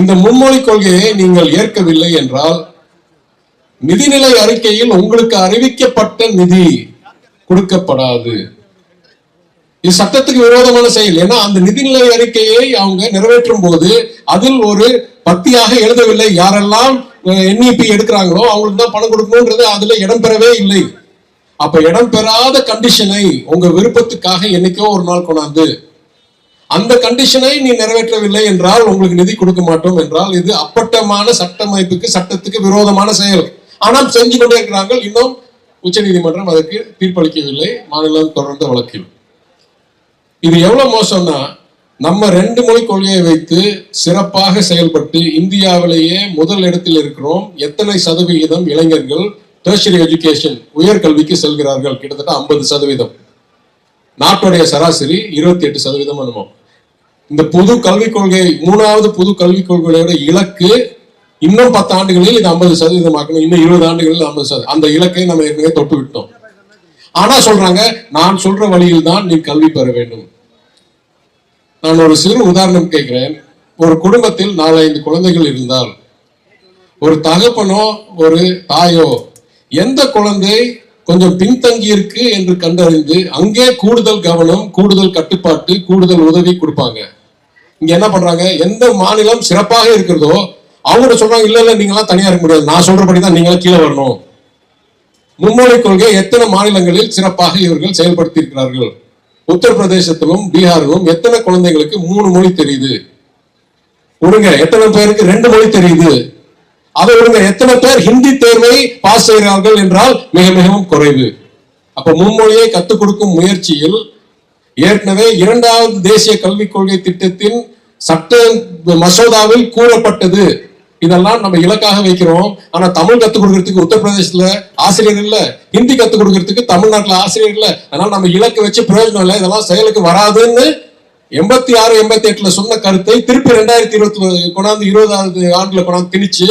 இந்த மும்மொழி கொள்கையை நீங்கள் ஏற்கவில்லை என்றால் நிதிநிலை அறிக்கையில் உங்களுக்கு அறிவிக்கப்பட்ட நிதி கொடுக்கப்படாது. இது சட்டத்துக்கு விரோதமான செயல். ஏன்னா அந்த நிதிநிலை அறிக்கையை அவங்க நிறைவேற்றும் போது அதில் ஒரு பத்தியாக எழுதவில்லை. யாரெல்லாம் என்இபி எடுக்கிறாங்களோ அவங்களுக்கு தான் பணம் கொடுக்கணும்ன்றது அதுல இடம்பெறவே இல்லை. அப்ப இடம்பெறாத கண்டிஷனை உங்க விருப்பத்துக்காக என்னைக்கோ ஒரு நாள் கொண்டாந்து அந்த கண்டிஷனை நீ நிறைவேற்றவில்லை என்றால் உங்களுக்கு நிதி கொடுக்க மாட்டோம் என்றால் இது அப்பட்டமான சட்டமைப்புக்கு சட்டத்துக்கு விரோதமான செயல். ஆனால் செஞ்சு கொண்டே இருக்கிறார்கள். இன்னும் உச்சநீதிமன்றம் அதற்கு தீர்ப்பளிக்கவில்லை. மாநிலம் தொடர்ந்த வழக்கில். இது எவ்வளவு மோசம்னா நம்ம ரெண்டு மொழி கொள்கையை வைத்து சிறப்பாக செயல்பட்டு இந்தியாவிலேயே முதல் இடத்தில் இருக்கிறோம். எத்தனை சதவிகிதம் இளைஞர்கள் டேர்ஷரி எஜுகேஷன் உயர்கல்விக்கு செல்கிறார்கள்? கிட்டத்தட்ட ஐம்பது சதவீதம். நாட்டுடைய சராசரி இருபத்தி எட்டு சதவீதம் அனுபவம் இந்த புது கல்விக் கொள்கை மூணாவது புது கல்விக் கொள்கையோட இலக்கு இன்னும் பத்து ஆண்டுகளில் இது ஐம்பது சதவீதம் ஆக்கணும் இன்னும் இருபது ஆண்டுகளில் ஐம்பது சதவீதம் அந்த இலக்கை நம்ம ஏற்கனவே தொட்டு விட்டோம். ஆனா சொல்றாங்க நான் சொல்ற வழியில் தான் நீ கல்வி பெற வேண்டும். நான் ஒரு சிறு உதாரணம் கேட்கிறேன். ஒரு குடும்பத்தில் நாலஞ்சு குழந்தைகள் இருந்தால் ஒரு தகப்பனோ ஒரு தாயோ எந்த குழந்தை கொஞ்சம் பின்தங்கி இருக்கு என்று கண்டறிந்து அங்கே கூடுதல் கவனம் கூடுதல் கட்டுப்பாட்டு கூடுதல் உதவி கொடுப்பாங்க. இங்க என்ன பண்றாங்க? எந்த மாநிலம் சிறப்பாக இருக்கிறதோ அவங்க சொல்றாங்க இல்ல இல்ல நீங்களாம் தனியா இருக்க முடியாது. நான் சொல்றபடி தான் நீங்களாம் கீழே வரணும். மும்மொழி கொள்கை எத்தனை மாநிலங்களில் சிறப்பாக இவர்கள் செயல்படுத்தி இருக்கிறார்கள் உத்தரப்பிரதேசத்திலும் பீகாரிலும் எத்தனை குழந்தைங்களுக்கு மூணு மொழி தெரியுது? விடுங்க எத்தனை பேருக்கு ரெண்டு மொழி தெரியுது? அதை விடுங்க எத்தனை பேர் ஹிந்தி தேர்வை பாஸ் செய்கிறார்கள் என்றால் மிக மிகவும் குறைவு. அப்ப மும்மொழியை கத்துக் கொடுக்கும் முயற்சியில் ஏற்கனவே இரண்டாவது தேசிய கல்விக் கொள்கை திட்டத்தின் சட்ட மசோதாவில் கூறப்பட்டது. இதெல்லாம் நம்ம இலக்காக வைக்கிறோம். ஆனா தமிழ் கத்துக் கொடுக்கறதுக்கு உத்தரப்பிரதேசத்துல ஆசிரியர் இல்ல. ஹிந்தி கத்துக் கொடுக்கறதுக்கு தமிழ்நாட்டுல ஆசிரியர் இல்ல. அதனால நம்ம இலக்கு வச்சு பிரயோஜனம் இல்லை. இதெல்லாம் செயலுக்கு வராதுன்னு எண்பத்தி ஆறு எண்பத்தி எட்டுல சொன்ன கருத்தை திருப்பி ரெண்டாயிரத்தி இருபத்தி கொண்டாந்து இருபதாவது ஆண்டுல கொண்டாந்து திணிச்சு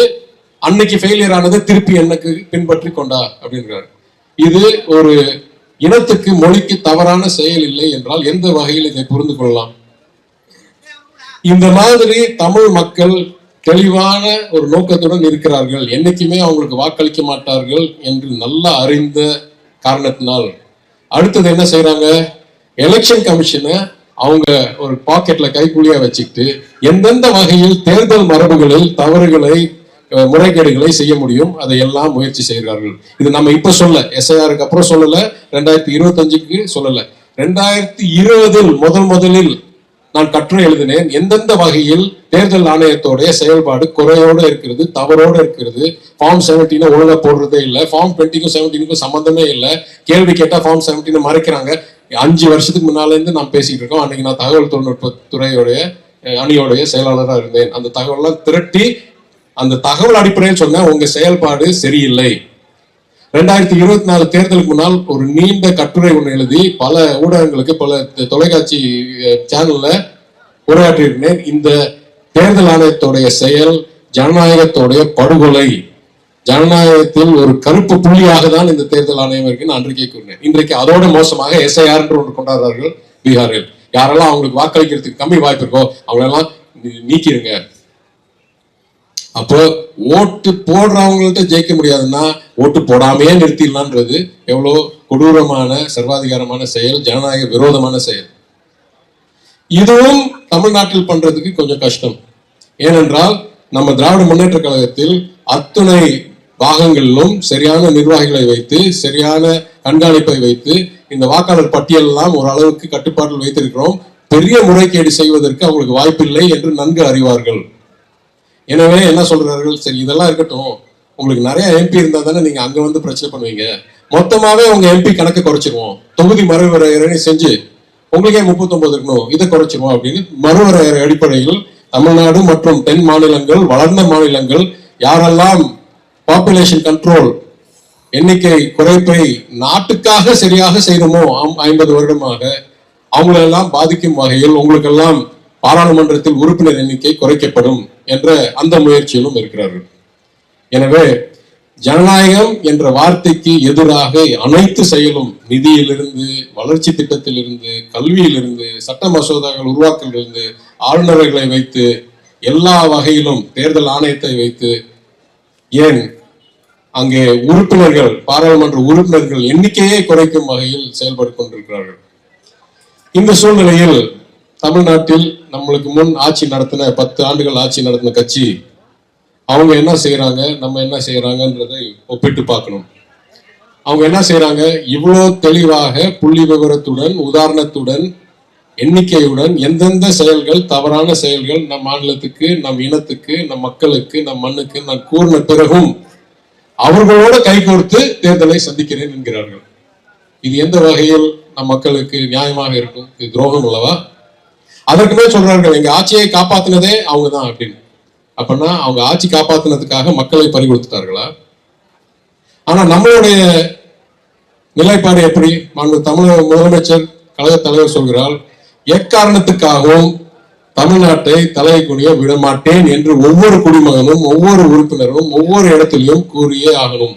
அன்னைக்கு ஃபெயிலியர் ஆனதை திருப்பி எனக்கு பின்பற்றி கொண்டா அப்படின்றாரு. இது ஒரு இனத்துக்கு மொழிக்கு தவறான செயல் இல்லை என்றால் எந்த வகையில் இதை புரிந்து கொள்ளலாம்? இந்த மாதிரி தமிழ் மக்கள் தெளிவான ஒரு நோக்கத்துடன் இருக்கிறார்கள். என்னைக்குமே அவங்களுக்கு வாக்களிக்க மாட்டார்கள் என்று நல்லா அறிந்த காரணத்தினால். அடுத்தது என்ன செய்யறாங்க எலெக்ஷன் கமிஷனை அவங்க ஒரு பாக்கெட்ல கைக்குழியா வச்சுக்கிட்டு எந்தெந்த வகையில் தேர்தல் மரபுகளில் தவறுகளை முறைகேடுகளை செய்ய முடியும். அதை எல்லாம் முயற்சி செய்கிறார்கள். இது நம்ம இப்ப சொல்ல எஸ்ஐஆருக்கு அப்புறம் சொல்லல. ரெண்டாயிரத்தி இருபத்தஞ்சுக்கு சொல்லல. ரெண்டாயிரத்தி இருபதில் முதல் முதலில் நான் கட்டுரை எழுதினேன். எந்தெந்த வகையில் தேர்தல் ஆணையத்தோடைய செயல்பாடு குறையோட இருக்கிறது தவறோட இருக்கிறது ஃபார்ம் செவன்டீனை ஒழுங்கா போடுறதே இல்லை ஃபார்ம் டுவெண்ட்டிக்கும் செவன்டீனுக்கும் சம்மந்தமே இல்லை கேள்வி கேட்டால் ஃபார்ம் செவன்டீனை மறைக்கிறாங்க. அஞ்சு வருஷத்துக்கு முன்னாலேருந்து நான் பேசிகிட்டு இருக்கோம். அன்னைக்கு நான் தகவல் தொழில்நுட்ப துறையோடைய அணியோடைய செயலாளராக இருந்தேன். அந்த தகவல்லாம் திரட்டி அந்த தகவல் அடிப்படையில் சொன்னேன் உங்க செயல்பாடு சரியில்லை. ரெண்டாயிரத்தி இருபத்தி நாலு தேர்தலுக்கு முன்னால் ஒரு நீண்ட கட்டுரை ஒன்று எழுதி பல ஊடகங்களுக்கு பல தொலைக்காட்சி சேனல்ல உரையாற்றியிருந்தேன். இந்த தேர்தல் ஆணையத்துடைய செயல் ஜனநாயகத்துடைய படுகொலை. ஜனநாயகத்தில் ஒரு கருப்பு புள்ளியாக தான் இந்த தேர்தல் ஆணையம் இருக்கு நான் அன்றைக்கே கூறினேன். இன்றைக்கு அதோட மோசமாக எஸ்ஐஆர் என்று ஒன்று கொண்டாடுறார்கள் பீகாரில். யாரெல்லாம் அவங்களுக்கு வாக்களிக்கிறதுக்கு கம்மி வாய்ப்பு இருக்கோ அவங்களெல்லாம் நீ- நீக்கிருங்க. அப்போ ஓட்டு போடுறவங்கள்ட்ட ஜெயிக்க முடியாதுன்னா ஓட்டு போடாமையே நிறுத்திடலான்றது எவ்வளோ கொடூரமான சர்வாதிகாரமான செயல் ஜனநாயக விரோதமான செயல். இதுவும் தமிழ்நாட்டில் பண்றதுக்கு கொஞ்சம் கஷ்டம். ஏனென்றால் நம்ம திராவிட முன்னேற்ற கழகத்தில் அத்துணை பாகங்களிலும் சரியான நிர்வாகிகளை வைத்து சரியான கண்காணிப்பை வைத்து இந்த வாக்காளர் பட்டியலெல்லாம் ஓரளவுக்கு கட்டுப்பாட்டில் வைத்திருக்கிறோம். பெரிய முறைகேடு செய்வதற்கு அவங்களுக்கு வாய்ப்பில்லை என்று நன்கு அறிவார்கள். எனவே என்ன சொல்றார்கள்? சரி இதெல்லாம் இருக்கட்டும். உங்களுக்கு நிறைய எம்பி இருந்தா தானே நீங்க அங்க வந்து பிரச்சனை பண்ணுவீங்க. மொத்தமாவே உங்க எம்பி கணக்கு குறைச்சிருவோம். தொகுதி மறுவரையறை செஞ்சு உங்களுக்கே முப்பத்தொன்பது இருக்கணும். இதை குறைச்சிருவோம் அப்படின்னு மறுவரையறை அடிப்படையில் தமிழ்நாடு மற்றும் தென் மாநிலங்கள் வளர்ந்த மாநிலங்கள் யாரெல்லாம் பாப்புலேஷன் கண்ட்ரோல் எண்ணிக்கை குறைப்பை நாட்டுக்காக சரியாக செய்தோமோ ஐம்பது வருடமாக அவங்களெல்லாம் பாதிக்கும் வகையில் உங்களுக்கெல்லாம் பாராளுமன்றத்தில் உறுப்பினர் எண்ணிக்கை குறைக்கப்படும். என்ற அந்த முயற்சியிலும் இருக்கிறார்கள். எனவே ஜனநாயகம் என்ற வார்த்தைக்கு எதிராக அனைத்து செயலும் நிதியிலிருந்து வளர்ச்சி திட்டத்திலிருந்து கல்வியிலிருந்து சட்ட மசோதாக்கள் உருவாக்கலிருந்து ஆளுநர்களை வைத்து எல்லா வகையிலும் தேர்தல் ஆணையத்தை வைத்து ஏன் அங்கே உறுப்பினர்கள் பாராளுமன்ற உறுப்பினர்கள் எண்ணிக்கையை குறைக்கும் வகையில் செயல்பட்டு கொண்டிருக்கிறார்கள். இந்த சூழ்நிலையில் தமிழ்நாட்டில் நம்மளுக்கு முன் ஆட்சி நடத்தின பத்து ஆண்டுகள் ஆட்சி நடத்தின கட்சி அவங்க என்ன செய்யறாங்க நம்ம என்ன செய்யறாங்கன்றதை ஒப்பிட்டு பார்க்கணும். அவங்க என்ன செய்யறாங்க இவ்வளோ தெளிவாக புள்ளி விவரத்துடன் உதாரணத்துடன் எண்ணிக்கையுடன் எந்தெந்த செயல்கள் தவறான செயல்கள் நம் மாநிலத்துக்கு நம் இனத்துக்கு நம் மக்களுக்கு நம் மண்ணுக்கு நான் கூறின பிறகும் அவர்களோட கைகோர்த்து தேர்தலை சந்திக்கிறேன் என்கிறார்கள். இது எந்த வகையில் நம் மக்களுக்கு நியாயமாக இருக்கும்? இது துரோகம் அல்லவா? அதற்குமே சொல்றார்கள் எங்க ஆட்சியை காப்பாத்தினதே அவங்க தான் அப்படின்னு. அப்படின்னா அவங்க ஆட்சி காப்பாத்தினதுக்காக மக்களை பறி கொடுத்துட்டார்களா? ஆனா நம்மளுடைய நிலைப்பாடு எப்படி? மாண்பு தமிழக முதலமைச்சர் கழக தலைவர் சொல்கிறார் எக்காரணத்துக்காகவும் தமிழ்நாட்டை தலையை குனிய விடமாட்டேன் என்று ஒவ்வொரு குடிமகனும் ஒவ்வொரு உறுப்பினரும் ஒவ்வொரு இடத்திலும் கூறியே ஆகணும்.